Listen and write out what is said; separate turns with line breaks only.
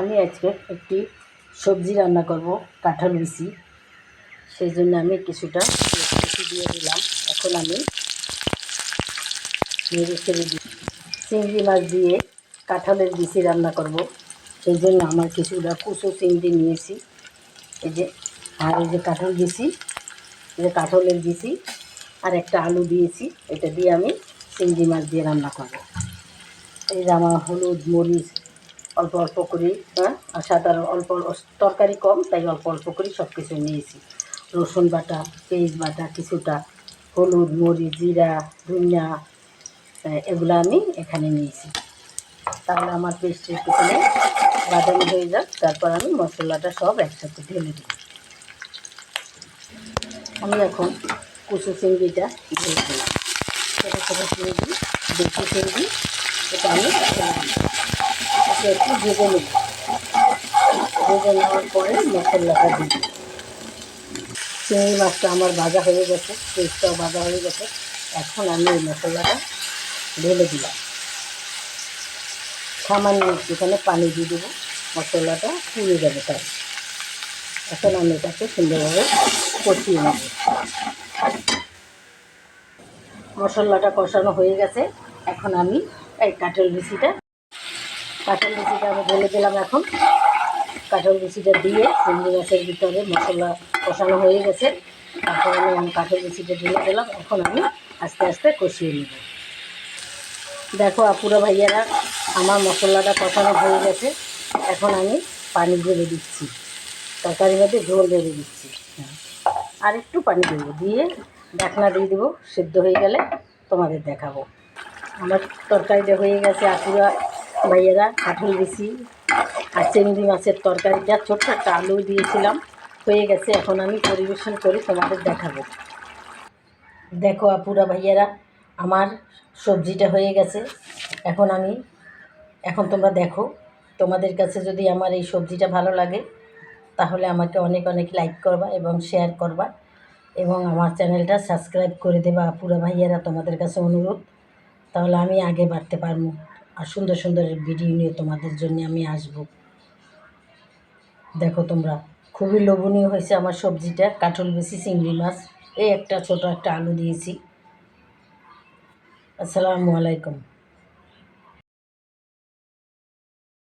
আমি আজকে একটি সবজি রান্না করব, কাঁঠাল বিচি সেই জন্য আমি কিছুটা কিছু দিয়ে দিলাম। এখন আমি দিই। চিংড়ি মাছ দিয়ে কাঁঠালের বিচি রান্না করব। সেই জন্য আমার কিছুটা কুচো চিংড়ি নিয়েছি। এই যে, আর এই যে কাঁঠাল বিচি এই যে কাঁঠালের বিচি আর একটা আলু দিয়েছি। এটা দিয়ে আমি চিংড়ি মাছ দিয়ে রান্না করব। এই যে আমার হলুদ, মরিচ অল্প অল্প করে হ্যাঁ? আর সাধারণ অল্প তরকারি কম, তাই অল্প অল্প করে সব কিছু নিয়েছি। রসুন বাটা, পেঁয়াজ বাটা, কিছুটা হলুদ, মরিচ, জিরা, ধনিয়া এগুলো আমি এখানে নিয়েছি। তাহলে আমার পেস্টের পিছনে বাদামি হয়ে যাক, তারপর আমি মশলাটা সব একসাথে ঢেলে দিই আমি এখন কুচু চিংড়িটা ঢেলে দিলাম। ছোটো ছোটো চিংড়ি, দেশি চিংড়ি, এটা আমি একটু ভেজে নেব। ভেজে নেওয়ার পরে মশলাটা দিই। চিংড়ি মাছটা আমার ভাজা হয়ে গেছে, পেস্টটাও ভাজা হয়ে গেছে। এখন আমি এই মশলাটা ঢেলে দিলাম। সামান্য একটুখানে পানি দিয়ে দেবো। মশলাটা পুড়ে যাবে তাই। এখন আমি এটাকে সুন্দরভাবে কষিয়ে নেব। মশলাটা কষানো হয়ে গেছে। এখন আমি এই কাঁঠাল বিচিটা কাঁঠাল বিচিটা আমি বলে দিলাম এখন। কাঁঠাল বিচিটা দিয়ে চিংড়ি মাছের ভিতরে মশলা কষানো হয়ে গেছে। তারপর আমি আমি কাঁঠাল বিচিটা ঢেলে দিলাম। এখন আমি আস্তে আস্তে কষিয়ে নেব। দেখো আপুরা ভাইয়ারা, আমার মশলাটা কষানো হয়ে গেছে। এখন আমি পানি ঢেলে দিচ্ছি। তরকারির মধ্যে ঝোল ঢেলে দিচ্ছি। আর একটু পানি দেবো দিয়ে ঢাকনা দিয়ে দেবো। সেদ্ধ হয়ে গেলে তোমাদের দেখাবো। আমার তরকারিটা হয়ে গেছে, আপুরা ভাইয়েরা কাঁঠাল বেশি আর চিংড়ি মাছের তরকারিটা ছোট্ট একটা আলু দিয়েছিলাম, হয়ে গেছে। এখন আমি পরিবেশন করে তোমাদের দেখাবো। দেখো আপুরা, ভাইয়েরা, আমার সবজিটা হয়ে গেছে। এখন আমি, এখন তোমরা দেখো, তোমাদের কাছে যদি আমার এই সবজিটা ভালো লাগে, তাহলে আমাকে অনেক অনেক লাইক করবা এবং শেয়ার করবা এবং আমার চ্যানেলটা সাবস্ক্রাইব করে দেবা। আপুরা, ভাইয়েরা, তোমাদের কাছে অনুরোধ, তাহলে আমি আগে বাড়তে পারব। আর সুন্দর সুন্দর ভিডিও নিয়ে তোমাদের জন্য আমি আসব। দেখো তোমরা, খুবই লোভনীয় হয়েছে আমার সবজিটা, কাঠল বেশি, চিংড়ি মাছ। এই একটা ছোট একটা আলু দিয়েছি। আসসালামু আলাইকুম।